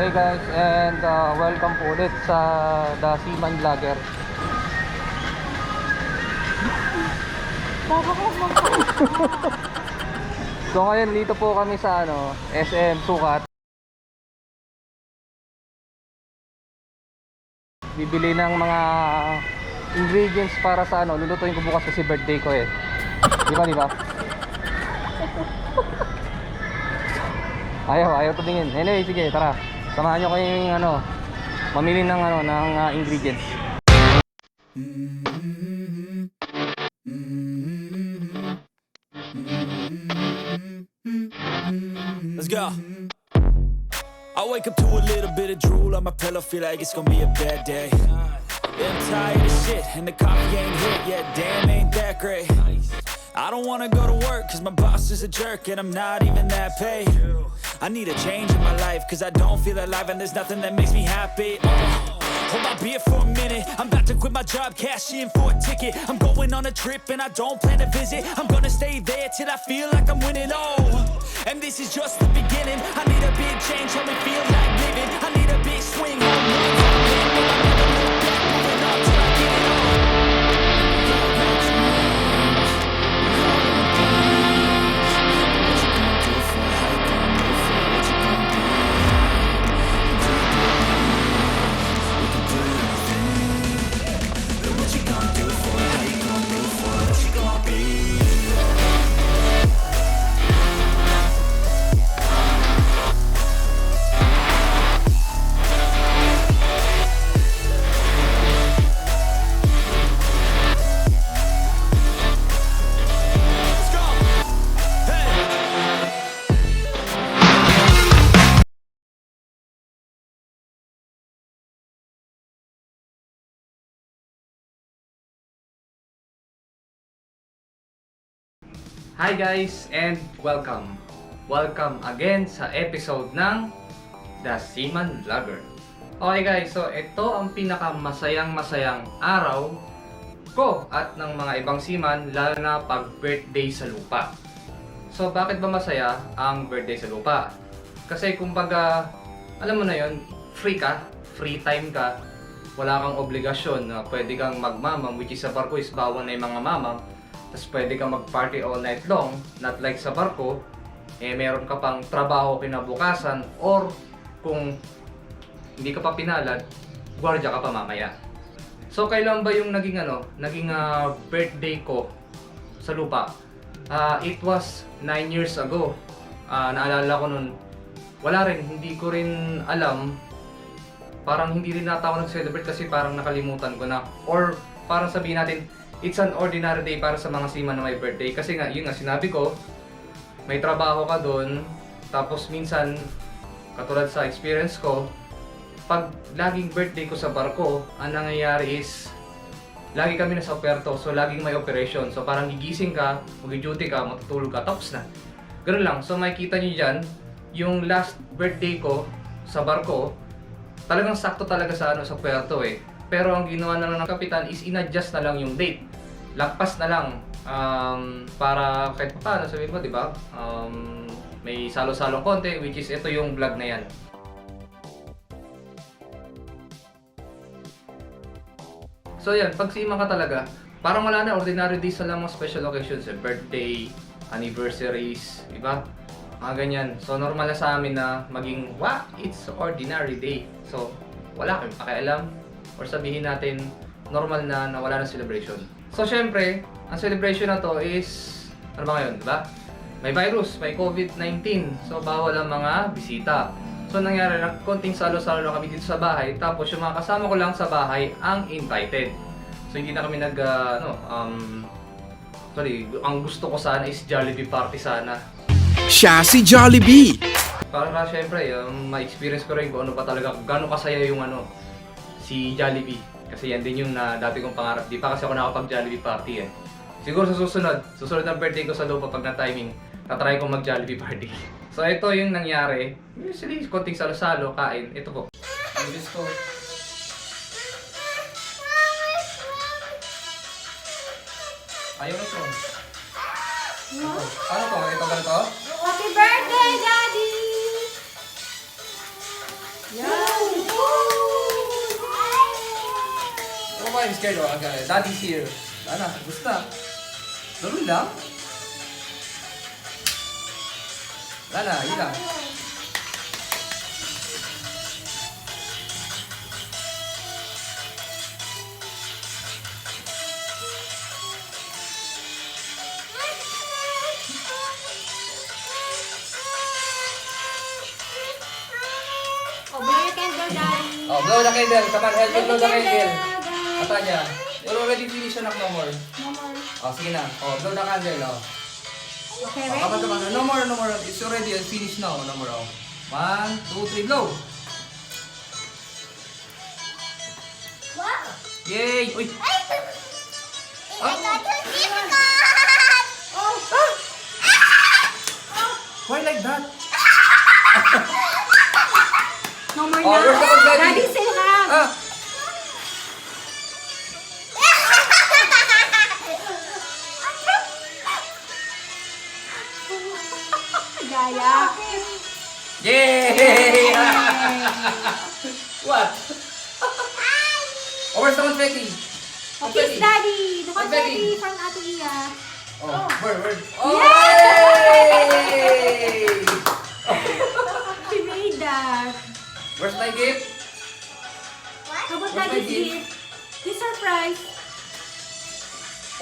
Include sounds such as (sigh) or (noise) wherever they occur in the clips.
Hey guys, and uh, welcome po ulit sa The Seaman Vlogger. (laughs) So ngayon dito po kami sa ano, SM Sukat. Bibili ng mga ingredients para sa ano, lulutuin ko bukas kasi birthday ko eh. Di ba, di ba? (laughs) Ayaw, ayaw tumingin. Anyway, sige, tara. Samahan nyo ano, mamili ng ano, ng uh, ingredients. Let's go. I wake up to a little bit of drool on my pillow, feel like it's gonna be a bad day. Yeah, I'm tired of shit, and the coffee ain't hit yet. Damn, ain't that great. I don't wanna go to work, cause my boss is a jerk, and I'm not even that paid. I need a change in my life, cause I don't feel alive, and there's nothing that makes me happy. Hold my beer for a minute. I'm about to quit my job, cash in for a ticket. I'm going on a trip and I don't plan to visit. I'm gonna stay there till I feel like I'm winning. Oh, and this is just the beginning. I need a big change, help me feel Hi guys and welcome. Welcome again sa episode ng The Seaman Vlogger. Okay guys, so ito ang pinakamasayang masayang araw ko at ng mga ibang seaman lalo na pag birthday sa lupa. So bakit ba masaya ang birthday sa lupa? Kasi kumbaga, alam mo na yon free ka, free time ka, wala kang obligasyon na pwede kang magmamam, which is sa barko is bawal na yung mga mamam, tapos pwede kang mag-party all night long, not like sa barko, eh meron ka pang trabaho kinabukasan, or kung hindi ka pa pinalad, gwardiya ka pa mamaya. So kailan ba yung naging ano, naging ah, birthday ko sa lupa? Ah, it was 9 years ago. Ah, naalala ko nun, wala rin, hindi ko rin alam. Parang hindi rin nata ako nag-celebrate kasi parang nakalimutan ko na. Or parang sabihin natin, it's an ordinary day para sa mga seaman na may birthday. Kasi nga, yun nga, sinabi ko, may trabaho ka doon, tapos minsan, katulad sa experience ko, pag laging birthday ko sa barko, ang nangyayari is, lagi kami nasa operto, so laging may operation. So parang gigising ka, mag-duty ka, matutulog ka, tapos na. Ganun lang. So makikita nyo dyan, yung last birthday ko sa barko, talagang sakto talaga sa ano sa puerto eh. Pero ang ginawa na lang ng kapitan is in-adjust na lang yung date. Lagpas na lang um, para kahit pa paano sabihin mo, di ba? Um, may salo-salong konti which is ito yung vlog na yan. So yan, pag sima ka talaga, parang wala na, ordinary days na lang mga special occasions, eh, birthday, anniversaries, di ba? Mga ganyan. So normal na sa amin na maging, wa, it's ordinary day. So wala kang pakialam or sabihin natin normal na na wala na celebration. So syempre, ang celebration na to is, ano ba ngayon, di ba? May virus, may COVID-19. So bawal ang mga bisita. So nangyari na konting salo-salo na kami dito sa bahay. Tapos yung mga kasama ko lang sa bahay ang invited. So hindi na kami nag ah, ano um sorry, ang gusto ko sana is Jollibee party sana. Siya si Jollibee. Para syempre, um, ma-experience ko rin kung ano pa talaga, gaano kasaya yung ano si Jollibee. Kasi yan din yung na dati kong pangarap. Di pa kasi ako nakapag Jollibee party eh. Siguro sa susunod, susunod ang birthday ko sa lupa pag na timing, tatry kong mag Jollibee party. (laughs) So ito yung nangyari. Usually, konting salo-salo, kain. Ito po. Ang ko. Ayaw na ito. Ito. Ano to? Ito ganito? Happy birthday, Daddy! Ano ba yung scared o? Aga, Daddy's here. Gusto na. Laro lang. Wala na, yun lang. Oh, blow your candle, Daddy. Oh, blow the candle. Come on, help me the Blow the candle. Candle, Ata niya. You're already finished na no more. No more. Oh, sige na. Oh, blow the candle. Oh. Okay, Oh, ready? come on. No more, no more. It's already finished now. No more. Oh. One, two, three, blow. Wow! Yay! Uy! I Ah. got your difficult! Oh, Why like that? (laughs) no more Oh, na. Daddy, say hug. Ah! What? oh, where's the confetti? Oh, kiss Daddy. The Confetti. confetti from Ate Iya. Oh, where, where? Oh, Yay! (laughs) She made that. Where's my gift? How about What's my Daddy's gift? gift? His surprise.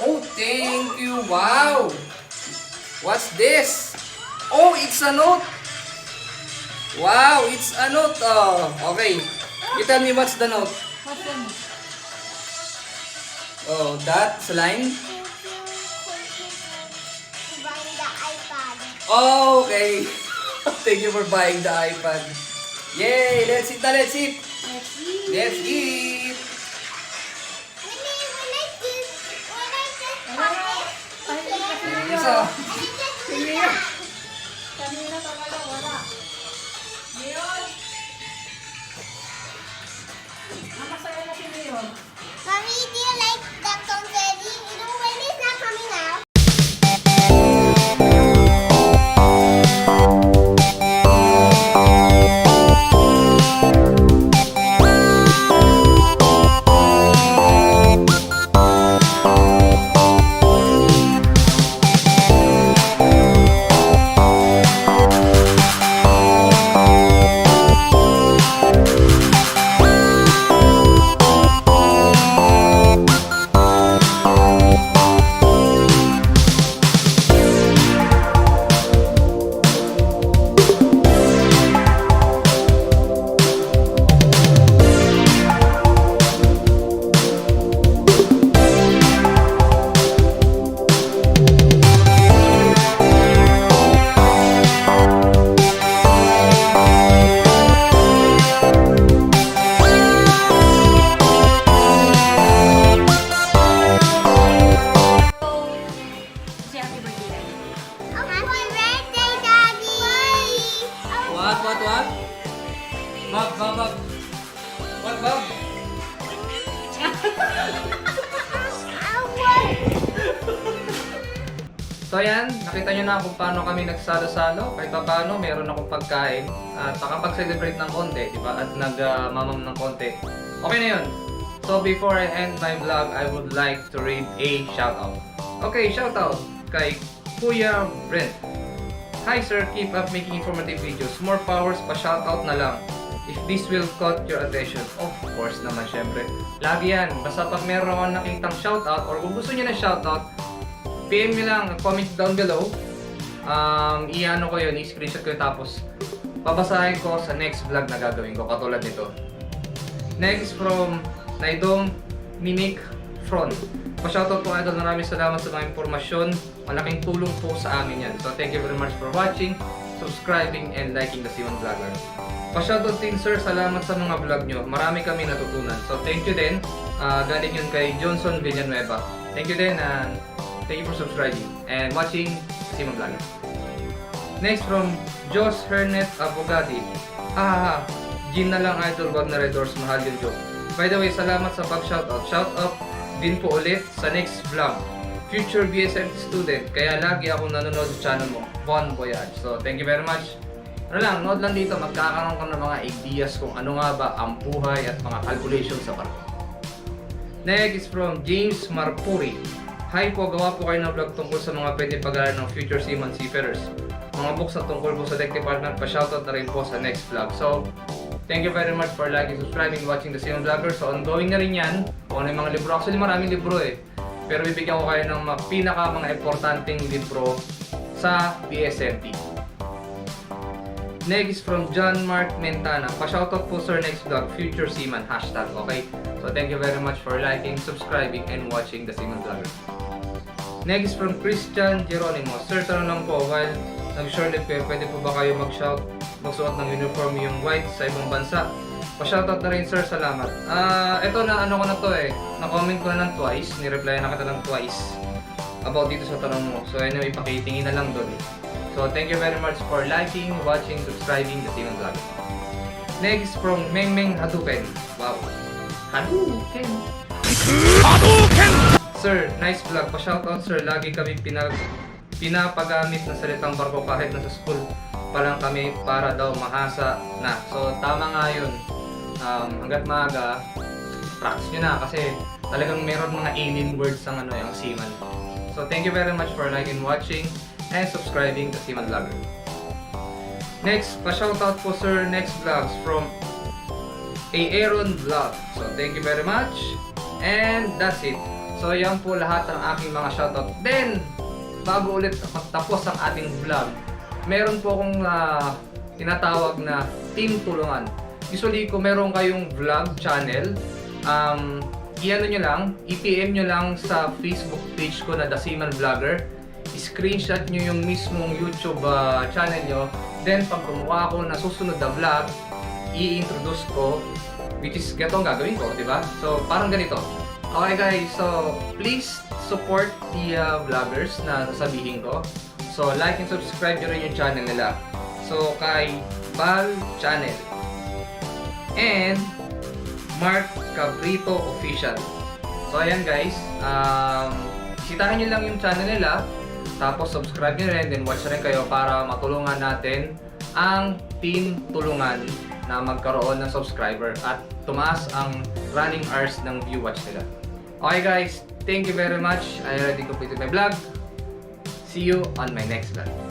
Oh, thank you. Wow. What's this? Oh, it's a note. Wow, it's a note. Oh, okay. You tell me what's the note. What's the name? Oh, that slime. Buying the iPad. Oh, okay. (laughs) Thank you for buying the iPad. Yay! Let's eat na, let's eat. Let's see. Let's eat. When I, when I just, na Bob, Bob, Bob. What, Bob? So ayan, nakita nyo na kung paano kami nagsalo-salo. Kahit pa paano, meron akong pagkain. At nakapag-celebrate ng konti, di ba? At nag-mamam ng konti. Okay na yun. So before I end my vlog, I would like to read a shoutout. Okay, shoutout kay Kuya Brent. Hi sir, keep up making informative videos. More powers pa shoutout na lang. If this will caught your attention, of course naman syempre. Lagi yan. Basta pag meron nakitang shoutout or kung gusto niyo ng shoutout, PM nyo lang, comment down below. Um, i-ano ko yun, i-screenshot ko yun tapos babasahin ko sa next vlog na gagawin ko katulad nito. Next from Naidong Minik Front. Pa-shoutout po idol, maraming salamat sa mga impormasyon. Malaking tulong po sa amin yan. So thank you very much for watching, subscribing, and liking the Simon Vlogger. Pa-shoutout din sir, salamat sa mga vlog nyo. Marami kami natutunan. So thank you din. Ah, galing yun kay Johnson Villanueva. Thank you din and thank you for subscribing and watching Simon Vlogger. Next from Jos Hernet Abogadi. Ah, Gin na lang idol, wag na Red mahal yung joke. By the way, salamat sa pag-shoutout. Shoutout din po ulit sa next vlog. Future BSMT student, kaya lagi ako nanonood sa channel mo. Bon Voyage. So, thank you very much. Ano lang, note lang dito, magkakaroon ka ng mga ideas kung ano nga ba ang buhay at mga calculations sa barko. Next is from James Marpuri. Hi po, gawa po kayo ng vlog tungkol sa mga pwede pag ng future seaman seafarers. Mga books na tungkol po sa deck department, pa-shoutout na rin po sa next vlog. So, thank you very much for liking, subscribing, watching the Seaman Vlogger. So, ongoing na rin yan. Kung ano yung mga libro. Actually, maraming libro eh. Pero bibigyan ko kayo ng mga pinaka mga importanteng libro sa BSMT. Next is from John Mark Mentana. Pa-shoutout po sir next vlog, Future Seaman, hashtag, okay? So thank you very much for liking, subscribing, and watching the Seaman Vlogger. Next from Christian Geronimo. Sir, tanong lang po, while nag-shortlet kayo, pwede po ba kayo mag-shout, magsuot ng uniform yung white sa ibang bansa? Pa-shoutout na rin sir, salamat. Ah, ito na ano ko na to eh, na-comment ko na ng twice, ni-reply na kita ng twice about dito sa tanong mo. So anyway, pakitingin na lang doon. So thank you very much for liking, watching, subscribing the Steven Vlog. Next from Meng Meng Haduken. Wow. Haduken. Sir, nice vlog. Pa-shoutout sir. Lagi kami pinag pinapagamit ng salitang barko kahit nasa school pa lang kami para daw mahasa na. So tama nga yun. Um, hanggat maaga, practice nyo na kasi talagang meron mga alien words ang ano yung seaman. So thank you very much for liking, watching, and subscribing to Seaman Vlogger. Next, pa-shoutout po sir, next vlogs from Aaron Vlog. So thank you very much. And that's it. So yan po lahat ng aking mga shoutout. Then, bago ulit tapos ang ating vlog, meron po akong ah, tinatawag na team tulungan. Usually, kung meron kayong vlog channel, um, i-ano nyo lang, i-PM nyo lang sa Facebook page ko na The Seaman Vlogger. I-screenshot nyo yung mismong YouTube ah, channel nyo. Then, pag gumawa ako na susunod na vlog, i-introduce ko, which is ganito ang gagawin ko, di ba? So, parang ganito. Okay guys, so please support the uh, vloggers na sasabihin ko. So, like and subscribe nyo rin yung channel nila. So, kay Bal Channel. And Mark Cabrito Official. So, ayan guys. Um, bisitahin nyo lang yung channel nila. Tapos, subscribe nyo rin. Then, watch rin kayo para matulungan natin ang team tulungan na magkaroon ng subscriber at tumaas ang running hours ng view watch nila. Okay guys, thank you very much. I already completed my vlog. See you on my next vlog.